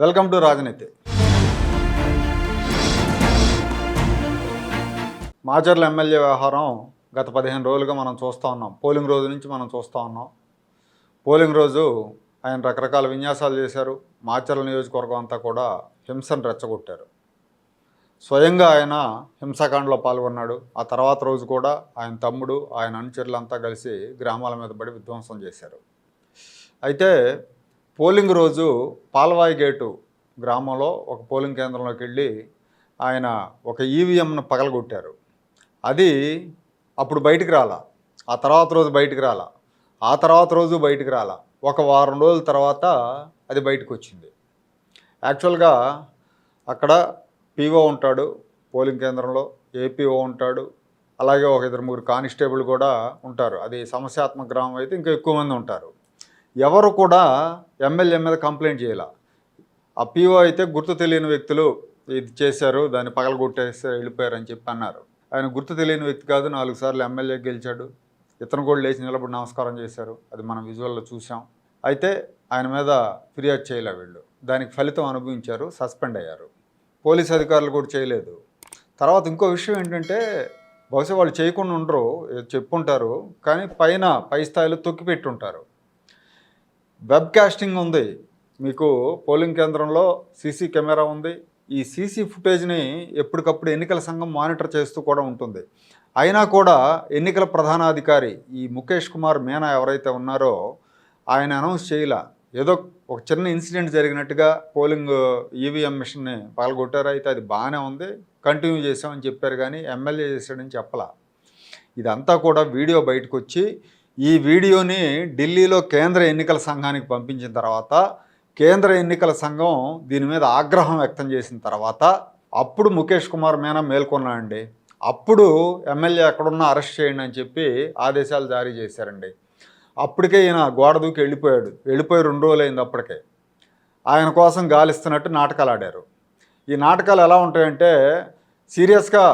Welcome to రాజనీతి. Macherla MLA వ్యవహారం గత పదిహేను రోజులుగా మనం చూస్తూ ఉన్నాం. పోలింగ్ రోజు నుంచి మనం చూస్తూ ఉన్నాం. పోలింగ్ రోజు ఆయన రకరకాల విన్యాసాలు చేశారు. మాచర్ల నియోజకవర్గం అంతా కూడా హింసను రెచ్చగొట్టారు. స్వయంగా ఆయన హింసాకాండలో పాల్గొన్నాడు. ఆ తర్వాత రోజు కూడా ఆయన తమ్ముడు ఆయన అనుచరులంతా కలిసి గ్రామాల మీద పడి విధ్వంసం చేశారు. అయితే పోలింగ్ రోజు పాలవాయి గేటు గ్రామంలో ఒక పోలింగ్ కేంద్రంలోకి వెళ్ళి ఆయన ఒక ఈవీఎంను పగలగొట్టారు. అది అప్పుడు బయటికి రాలా. ఆ తర్వాత రోజు బయటికి రాలా. ఆ తర్వాత రోజు బయటికి రాలా. ఒక వారం రోజుల తర్వాత అది బయటకు వచ్చింది యాక్చువల్గా అక్కడ పీఓ ఉంటాడు పోలింగ్ కేంద్రంలో ఏపీఓ ఉంటాడు. అలాగే ఒక ఇద్దరు ముగ్గురు కానిస్టేబుల్ కూడా ఉంటారు. అది సమస్యాత్మక గ్రామం అయితే ఇంకా ఎక్కువ మంది ఉంటారు. ఎవరు కూడా ఎమ్మెల్యే మీద కంప్లైంట్ చేయాల. ఆ పీఓ అయితే గుర్తు తెలియని వ్యక్తులు ఇది చేశారు దాన్ని పగలగొట్టేసి వెళ్ళిపోయారు అని చెప్పి అన్నారు. ఆయన గుర్తు తెలియని వ్యక్తి కాదు నాలుగు సార్లు ఎమ్మెల్యే గెలిచాడు. ఇతను కూడా లేచి నిలబడి నమస్కారం చేశారు. అది మనం విజువల్లో చూసాం. అయితే ఆయన మీద ఫిర్యాదు చేయలే వీళ్ళు. దానికి ఫలితం అనుభవించారు సస్పెండ్ అయ్యారు. పోలీస్ అధికారులు కూడా చేయలేదు. తర్వాత ఇంకో విషయం ఏంటంటే బహుశా వాళ్ళు చేయకుండా ఉండరు చెప్పుంటారు. కానీ పైన పై స్థాయిలో తొక్కిపెట్టి ఉంటారు వెబ్ కాస్టింగ్ ఉంది. మీకు పోలింగ్ కేంద్రంలో సీసీ కెమెరా ఉంది. ఈ సీసీ ఫుటేజ్ని ఎప్పటికప్పుడు ఎన్నికల సంఘం మానిటర్ చేస్తూ కూడా ఉంటుంది. అయినా కూడా ఎన్నికల ప్రధానాధికారి ఈ ముఖేష్ కుమార్ మీనా ఎవరైతే ఉన్నారో ఆయన అనౌన్స్ చేయలా. ఏదో ఒక చిన్న ఇన్సిడెంట్ జరిగినట్టుగా పోలింగ్ ఈవీఎం మిషన్ని పాల్గొట్టారు. అయితే అది బాగానే ఉంది. కంటిన్యూ చేసామని చెప్పారు కానీ ఎమ్మెల్యే చేశాడని చెప్పలా. ఇదంతా కూడా వీడియో బయటకు వచ్చి ఈ వీడియోని ఢిల్లీలో కేంద్ర ఎన్నికల సంఘానికి పంపించిన తర్వాత కేంద్ర ఎన్నికల సంఘం దీని మీద ఆగ్రహం వ్యక్తం చేసిన తర్వాత అప్పుడు ముఖేష్ కుమార్ మీనా మేల్కొన్నాడండి. అప్పుడు ఎమ్మెల్యే ఎక్కడున్నా అరెస్ట్ చేయండి అని చెప్పి ఆదేశాలు జారీ చేశారండి. అప్పటికే ఈయన గోడ దూకి వెళ్ళిపోయాడు. వెళ్ళిపోయి రెండు రోజులు అయింది అప్పటికే. ఆయన కోసం గాలిస్తున్నట్టు నాటకాలు ఆడారు. ఈ నాటకాలు ఎలా ఉంటాయంటే సీరియస్గా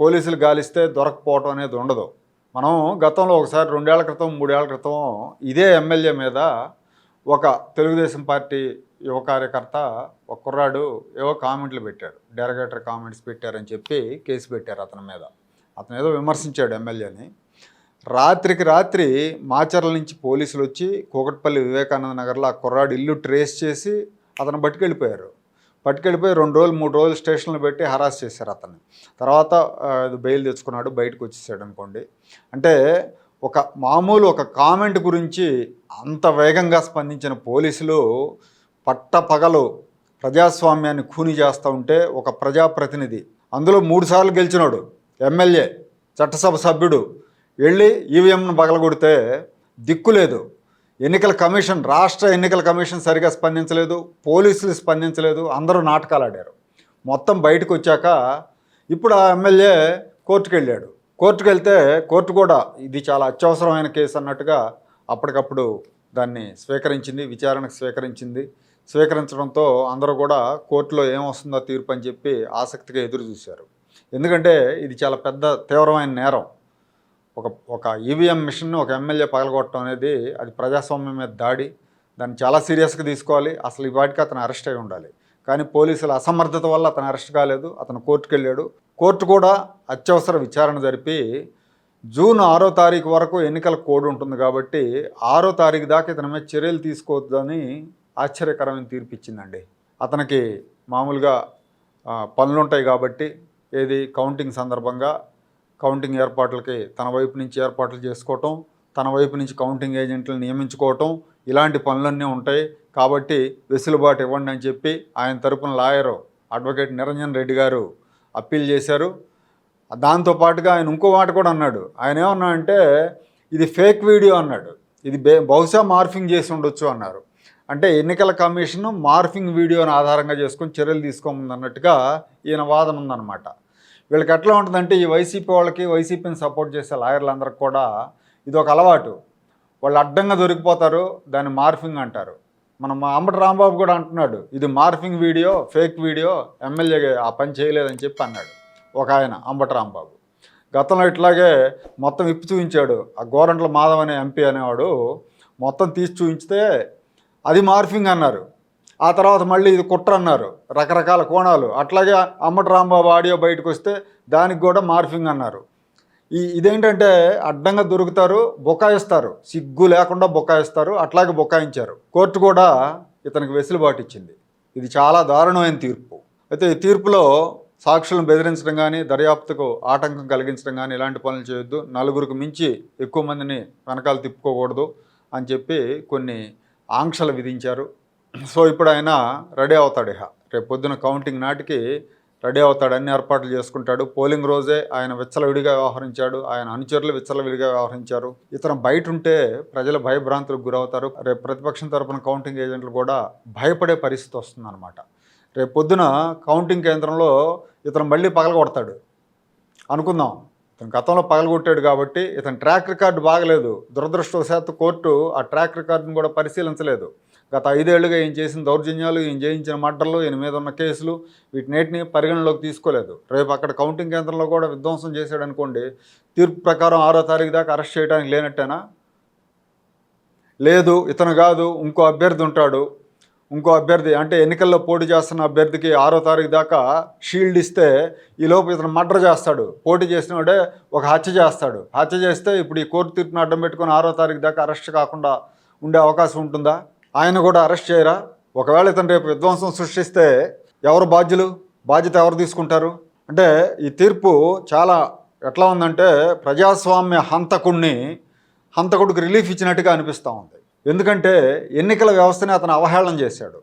పోలీసులు గాలిస్తే దొరకపోవటం అనేది ఉండదు. మనం గతంలో ఒకసారి రెండేళ్ళ క్రితం మూడేళ్ళ క్రితం ఇదే ఎమ్మెల్యే మీద ఒక తెలుగుదేశం పార్టీ యువ కార్యకర్త ఒక కుర్రాడు ఏవో కామెంట్లు పెట్టాడు డెరగేటర్ కామెంట్స్ పెట్టారని చెప్పి కేసు పెట్టారు అతని మీద. అతను ఏదో విమర్శించాడు ఎమ్మెల్యేని. రాత్రికి రాత్రి మాచర్ల నుంచి పోలీసులు వచ్చి కూకట్పల్లి వివేకానంద నగర్లో ఆ కుర్రాడు ఇల్లు ట్రేస్ చేసి అతను పట్టుకెళ్ళిపోయారు పట్టుకెళ్ళిపోయి రెండు రోజులు మూడు రోజులు స్టేషన్లో పెట్టి హరాస్ చేశారు అతన్ని. తర్వాత బెయిల్ తెచ్చుకున్నాడు బయటకు వచ్చేసాడు అనుకోండి. అంటే ఒక మామూలు ఒక కామెంట్ గురించి అంత వేగంగా స్పందించిన పోలీసులు పట్టపగలు ప్రజాస్వామ్యాన్ని ఖూని చేస్తూ ఉంటే ఒక ప్రజాప్రతినిధి అందులో మూడుసార్లు గెలిచినాడు ఎమ్మెల్యే చట్టసభ సభ్యుడు వెళ్ళి ఈవీఎంను పగలగొడితే దిక్కు లేదు. ఎన్నికల కమిషన్ రాష్ట్ర ఎన్నికల కమిషన్ సరిగా స్పందించలేదు పోలీసులు స్పందించలేదు అందరూ నాటకాలు ఆడారు మొత్తం బయటకు వచ్చాక ఇప్పుడు ఆ ఎమ్మెల్యే కోర్టుకు వెళ్ళాడు కోర్టుకు వెళ్తే కోర్టు కూడా ఇది చాలా అత్యవసరమైన కేసు అన్నట్టుగా అప్పటికప్పుడు దాన్ని స్వీకరించింది విచారణకు స్వీకరించింది. స్వీకరించడంతో అందరూ కూడా కోర్టులో ఏమొస్తుందో తీర్పు అని చెప్పి ఆసక్తిగా ఎదురు చూశారు ఎందుకంటే ఇది చాలా పెద్ద తీవ్రమైన నేరం. ఒక ఒక ఈవీఎం మిషన్ను ఒక ఎమ్మెల్యే పగలగొట్టడం అనేది అది ప్రజాస్వామ్యం మీద దాడి. దాన్ని చాలా సీరియస్గా తీసుకోవాలి. అసలు ఈ వాటికి అతను అరెస్ట్ అయి ఉండాలి. కానీ పోలీసుల అసమర్థత వల్ల అతను అరెస్ట్ కాలేదు. అతను కోర్టుకు వెళ్ళాడు కోర్టు కూడా అత్యవసర విచారణ జరిపి జూన్ ఆరో తారీఖు వరకు ఎన్నికల కోడ్ ఉంటుంది కాబట్టి ఆరో తారీఖు దాకా ఇతని మీద చర్యలు తీసుకోవద్దని ఆశ్చర్యకరమైన తీర్పు ఇచ్చిందండి. అతనికి మామూలుగా పనులుంటాయి కాబట్టి ఏది కౌంటింగ్ సందర్భంగా కౌంటింగ్ ఏర్పాట్లకి తన వైపు నుంచి ఏర్పాట్లు చేసుకోవటం తన వైపు నుంచి కౌంటింగ్ ఏజెంట్లను నియమించుకోవటం ఇలాంటి పనులన్నీ ఉంటాయి. కాబట్టి వెసులుబాటు ఇవ్వండి అని చెప్పి ఆయన తరపున లాయరు అడ్వకేట్ నిరంజన్ రెడ్డి గారు అప్పీల్ చేశారు. దాంతో పాటుగా ఆయన ఇంకో మాట కూడా అన్నాడు. ఆయన ఏమన్నా అంటే ఇది ఫేక్ వీడియో అన్నాడు. ఇది బే బహుశా మార్ఫింగ్ చేసి ఉండొచ్చు అన్నారు. అంటే ఎన్నికల కమిషన్ మార్ఫింగ్ వీడియోను ఆధారంగా చేసుకొని చర్యలు తీసుకోముంది అన్నట్టుగా ఈయన వాదన ఉందన్నమాట. వీళ్ళకి ఎట్లా ఉంటుందంటే ఈ వైసీపీ వాళ్ళకి వైసీపీని సపోర్ట్ చేసే లాయర్లందరికి కూడా ఇది ఒక అలవాటు. వాళ్ళు అడ్డంగా దొరికిపోతారు దాన్ని మార్ఫింగ్ అంటారు. మన మా అంబటి రాంబాబు కూడా అంటున్నాడు ఇది morphing video fake video MLA ఆ పని చేయలేదని చెప్పి అన్నాడు ఒక ఆయన అంబటి రాంబాబు. గతంలో ఇట్లాగే మొత్తం ఇప్పి చూపించాడు ఆ గోరంట్ల మాధవ్ అనే ఎంపీ అనేవాడు మొత్తం తీసి చూపించితే అది మార్ఫింగ్ అన్నారు. ఆ తర్వాత మళ్ళీ ఇది కుట్ర అన్నారు రకరకాల కోణాలు. అట్లాగే అమ్మటి రాంబాబు ఆడియో బయటకు వస్తే దానికి కూడా మార్ఫింగ్ అన్నారు. ఈ ఇదేంటంటే అడ్డంగా దొరుకుతారు బొకాయిస్తారు. సిగ్గు లేకుండా బొకాయిస్తారు అట్లాగే బొకాయించారు. కోర్టు కూడా ఇతనికి వెసులుబాటు ఇచ్చింది. ఇది చాలా దారుణమైన తీర్పు. అయితే ఈ తీర్పులో సాక్షులను బెదిరించడం కానీ దర్యాప్తుకు ఆటంకం కలిగించడం కానీ ఇలాంటి పనులు చేయొద్దు. నలుగురికి మించి ఎక్కువ మందిని వెనకాల తిప్పుకోకూడదు అని చెప్పి కొన్ని ఆంక్షలు విధించారు. సో ఇప్పుడు ఆయన రెడీ అవుతాడు ఇహ. రేపు పొద్దున కౌంటింగ్ నాటికి రెడీ అవుతాడు అన్ని ఏర్పాట్లు చేసుకుంటాడు. పోలింగ్ రోజే ఆయన విచ్చలవిడిగా వ్యవహరించాడు ఆయన అనుచరులు విచ్చలవిడిగా వ్యవహరించారు. ఇతను బయట ఉంటే ప్రజలు భయభ్రాంతులకు గురవుతారు. రేపు ప్రతిపక్షం తరపున కౌంటింగ్ ఏజెంట్లు కూడా భయపడే పరిస్థితి వస్తుందన్నమాట. రేపు పొద్దున కౌంటింగ్ కేంద్రంలో ఇతను మళ్ళీ పగలగొడతాడు. అనుకుందాం. ఇతను గతంలో పగలగొట్టాడు కాబట్టి ఇతని ట్రాక్ రికార్డు బాగలేదు. దురదృష్టవశాత్తు కోర్టు ఆ ట్రాక్ రికార్డును కూడా పరిశీలించలేదు. గత ఐదేళ్ళుగా ఈయన చేసిన దౌర్జన్యాలు ఈయన చేయించిన మర్డర్లు ఈయన మీద ఉన్న కేసులు వీటినేటిని పరిగణలోకి తీసుకోలేదు. రేపు అక్కడ కౌంటింగ్ కేంద్రంలో కూడా విధ్వంసం చేశాడు అనుకోండి తీర్పు ప్రకారం ఆరో తారీఖు దాకా అరెస్ట్ చేయడానికి లేనట్టేనా? లేదు ఇతను కాదు ఇంకో అభ్యర్థి ఉంటాడు. ఇంకో అభ్యర్థి అంటే ఎన్నికల్లో పోటీ చేస్తున్న అభ్యర్థికి ఆరో తారీఖు దాకా షీల్డ్ ఇస్తే ఈ లోపు ఇతను మర్డర్ చేస్తాడు. పోటీ చేసినవాడే ఒక హత్య చేస్తాడు. హత్య చేస్తే ఇప్పుడు ఈ కోర్టు తీర్పును అడ్డం పెట్టుకొని ఆరో తారీఖు దాకా అరెస్ట్ కాకుండా ఉండే అవకాశం ఉంటుందా? ఆయన కూడా అరెస్ట్ చేయరా? ఒకవేళ ఇతను రేపు విధ్వంసం సృష్టిస్తే ఎవరు బాధ్యులు? బాధ్యత ఎవరు తీసుకుంటారు? అంటే ఈ తీర్పు చాలా ఎట్లా ఉందంటే ప్రజాస్వామ్య హంతకుణ్ణి హంతకుడికి రిలీఫ్ ఇచ్చినట్టుగా అనిపిస్తూ ఉంది. ఎందుకంటే ఎన్నికల వ్యవస్థని అతను అవహేళన చేశాడు.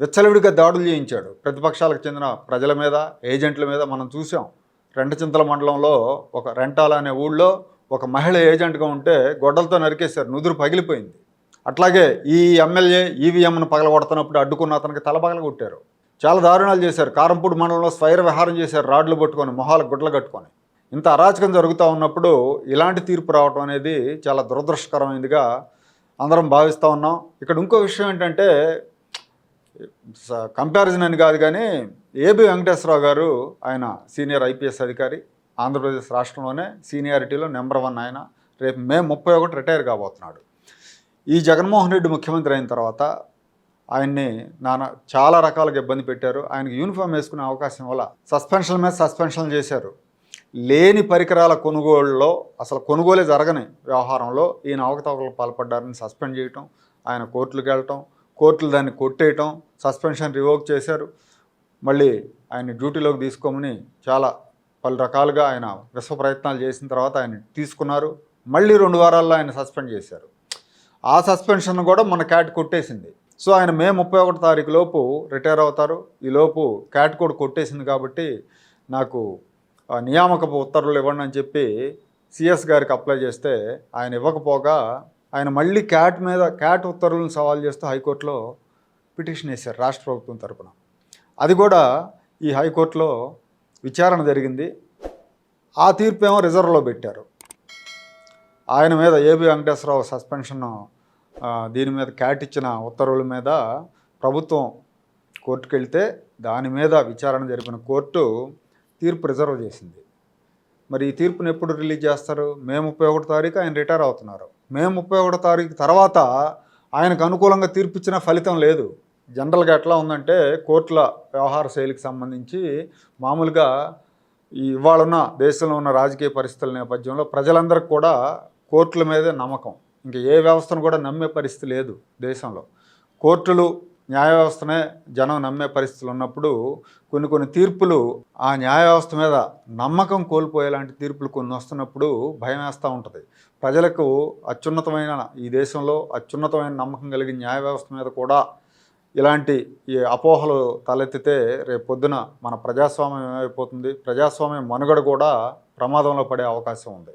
విచ్చలవిడిగా దాడులు చేయించాడు. ప్రతిపక్షాలకు చెందిన ప్రజల మీద ఏజెంట్ల మీద మనం చూసాం. రెండచింతల మండలంలో ఒక రెంటాల అనే ఊళ్ళో ఒక మహిళ ఏజెంట్గా ఉంటే గొడ్డలతో నరికేశారు. నుదురు పగిలిపోయింది. అట్లాగే ఈ ఎమ్మెల్యే ఈవీఎంను పగలగొడుతున్నప్పుడు అడ్డుకున్న అతనికి తల పగలగొట్టారు. చాలా దారుణాలు చేశారు. కారంపూడి మండలంలో స్వైర విహారం చేశారు. రాడ్లు పట్టుకొని మొహాలు గుడ్లు కట్టుకొని. ఇంత అరాచకం జరుగుతూ ఉన్నప్పుడు ఇలాంటి తీర్పు రావటం అనేది చాలా దురదృష్టకరమైనదిగా అందరం భావిస్తూ ఉన్నాం. ఇక్కడ ఇంకో విషయం ఏంటంటే కంపారిజన్ అని కాదు కానీ ఏబి వెంకటేశ్వరరావు గారు ఆయన సీనియర్ ఐపీఎస్ అధికారి ఆంధ్రప్రదేశ్ రాష్ట్రంలోనే సీనియారిటీలో నెంబర్ వన్ ఆయన. రేపు మే ముప్పై ఒకటి రిటైర్ కాబోతున్నాడు. ఈ జగన్మోహన్ రెడ్డి ముఖ్యమంత్రి అయిన తర్వాత ఆయన్ని నాన్న చాలా రకాలుగా ఇబ్బంది పెట్టారు. ఆయనకు యూనిఫామ్ వేసుకునే అవకాశం వల్ల సస్పెన్షన్ మీద సస్పెన్షన్ చేశారు. లేని పరికరాల కొనుగోలులో అసలు కొనుగోలే జరగని వ్యవహారంలో ఈయన అవకతవకలు పాల్పడ్డారని సస్పెండ్ చేయటం ఆయన కోర్టులకు వెళ్ళటం కోర్టులు దాన్ని కొట్టేయటం సస్పెన్షన్ రివోక్ చేశారు. మళ్ళీ ఆయన డ్యూటీలోకి తీసుకోమని చాలా పలు రకాలుగా ఆయన విశ్వ ప్రయత్నాలు చేసిన తర్వాత ఆయన తీసుకున్నారు. మళ్ళీ రెండు వారాల్లో ఆయన సస్పెండ్ చేశారు. ఆ సస్పెన్షన్ కూడా మన క్యాట్ కొట్టేసింది. సో ఆయన మే ముప్పై ఒకటి తారీఖు లోపు రిటైర్ అవుతారు. ఈ లోపు క్యాట్ కూడా కొట్టేసింది కాబట్టి నాకు ఆ నియామకపు ఉత్తర్వులు ఇవ్వండి అని చెప్పి సిఎస్ గారికి అప్లై చేస్తే ఆయన ఇవ్వకపోగా ఆయన మళ్ళీ క్యాట్ మీద క్యాట్ ఉత్తర్వులను సవాల్ చేస్తూ హైకోర్టులో పిటిషన్ వేశారు రాష్ట్ర ప్రభుత్వం తరపున. అది కూడా ఈ హైకోర్టులో విచారణ జరిగింది. ఆ తీర్పు ఏమో రిజర్వ్లో పెట్టారు. ఆయన మీద ఏబి వెంకటేశ్వరరావు సస్పెన్షన్ దీని మీద క్యాట్ ఇచ్చిన ఉత్తర్వుల మీద ప్రభుత్వం కోర్టుకు వెళ్తే దాని మీద విచారణ జరిపిన కోర్టు తీర్పు రిజర్వ్ చేసింది. మరి ఈ తీర్పును ఎప్పుడు రిలీజ్ చేస్తారు? మే ముప్పై ఒకటో తారీఖు ఆయన రిటైర్ అవుతున్నారు. మే ముప్పై ఒకటో తారీఖు తర్వాత ఆయనకు అనుకూలంగా తీర్పు ఇచ్చిన ఫలితం లేదు. జనరల్గా ఎట్లా ఉందంటే కోర్టుల వ్యవహార శైలికి సంబంధించి మామూలుగా ఈ ఇవాళ ఉన్న దేశంలో ఉన్న రాజకీయ పరిస్థితుల నేపథ్యంలో ప్రజలందరికీ కూడా కోర్టుల మీదే నమ్మకం. ఇంకా ఏ వ్యవస్థను కూడా నమ్మే పరిస్థితి లేదు దేశంలో. కోర్టులు న్యాయ వ్యవస్థనే జనం నమ్మే పరిస్థితులు ఉన్నప్పుడు కొన్ని కొన్ని తీర్పులు ఆ న్యాయ వ్యవస్థ మీద నమ్మకం కోల్పోయేలాంటి తీర్పులు కొన్ని వస్తున్నప్పుడు భయం వేస్తూ ఉంటుంది. ప్రజలకు అత్యున్నతమైన ఈ దేశంలో అత్యున్నతమైన నమ్మకం కలిగిన న్యాయ వ్యవస్థ మీద కూడా ఇలాంటి ఈ అపోహలు తలెత్తితే రేపు పొద్దున మన ప్రజాస్వామ్యం ఏమైపోతుంది? ప్రజాస్వామ్యం మనుగడ కూడా ప్రమాదంలో పడే అవకాశం ఉంది.